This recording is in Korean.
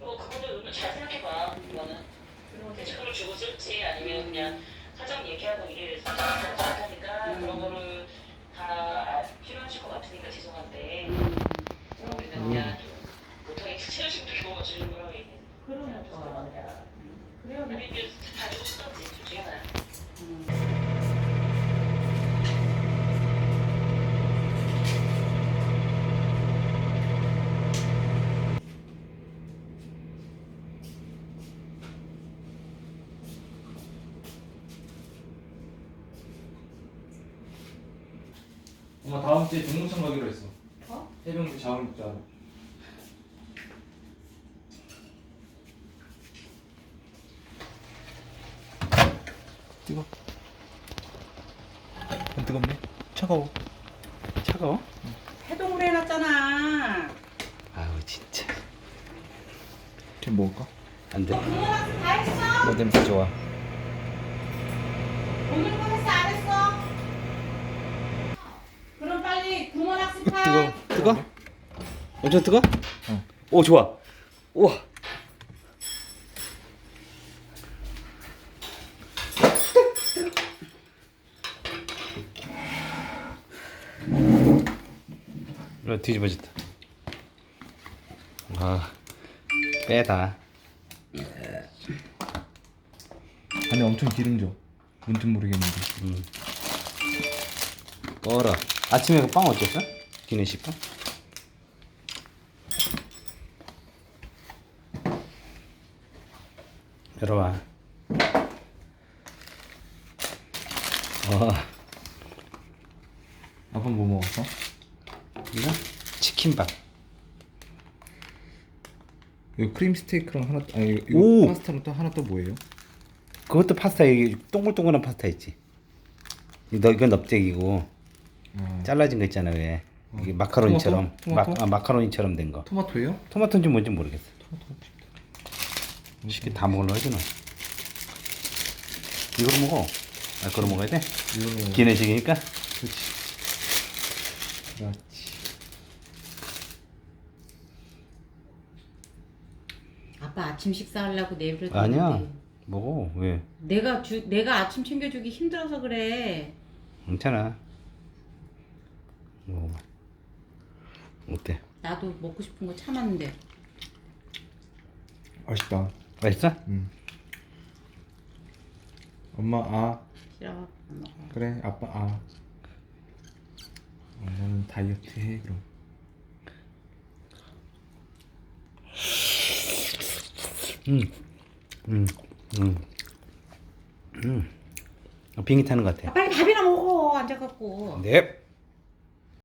어, 그거는 잘 생각해봐. 그거는. 대책으로 주고 쓸지 아니면 그냥 사장 얘기하고 일을 못하니까 그런 거를 다 아, 필요하실 것 같으니까 죄송한데 우리는 그냥 좀 못하게 체력심도 경험을 주는 거라고 얘기해. 그러니까. 그래야 아니 이제 가지고 쓰던지 둘 중에 하나. 엄마 다음 주에 동물청 가기로 했어. 어? 해병대 자원 입자. 뜨거. 안 뜨겁네? 차가워. 차가워? 해동을 해놨잖아. 아우 진짜 쟤 먹을까? 안돼 다 했어? 뭐 냄새 좋아 오늘 거 했어 안 했어? 그럼 빨리 동물학습 뜨거 해. 뜨거? 엄청 뜨거? 어. 오 좋아 우와 어, 뒤집어졌다 아 빼다 안에 엄청 기름져. 뭔지 모르겠는데. 음. 꺼라 아침에 그빵 어땠어? 기내식 빵? 열어봐 어 아빠 뭐 먹었어? 이거 치킨밥 이거 크림 스테이크랑 하나 아니 이거 오! 파스타랑 또 하나 또 뭐예요? 그것도 파스타 동글동글한 파스타 있지 너 이건 넓적이고 아, 잘라진 거 있잖아 왜 이게 마카로니처럼 토마토? 토마토? 마, 아, 마카로니처럼 된 거 토마토예요? 토마토인지 뭔지 모르겠어 토마토. 쉽게 다 먹으려 하지는 이거로 먹어 아 그거 먹어야 돼? 이거는 기내식이니까 그렇지. 그렇지. 아빠 아침 식사하려고 내버려 아니야 먹어 왜 내가 주 내가 아침 챙겨주기 힘들어서 그래. 괜찮아 먹어봐 어때 나도 먹고 싶은 거 참았는데. 맛있다. 맛있어? 음. 엄마 아 싫어. 안 먹어. 그래 아빠 아. 엄마는 다이어트 해 그럼. 음. 음. 비행기 타는 것 같아 아, 빨리 밥이나 먹어 앉아갖고. 네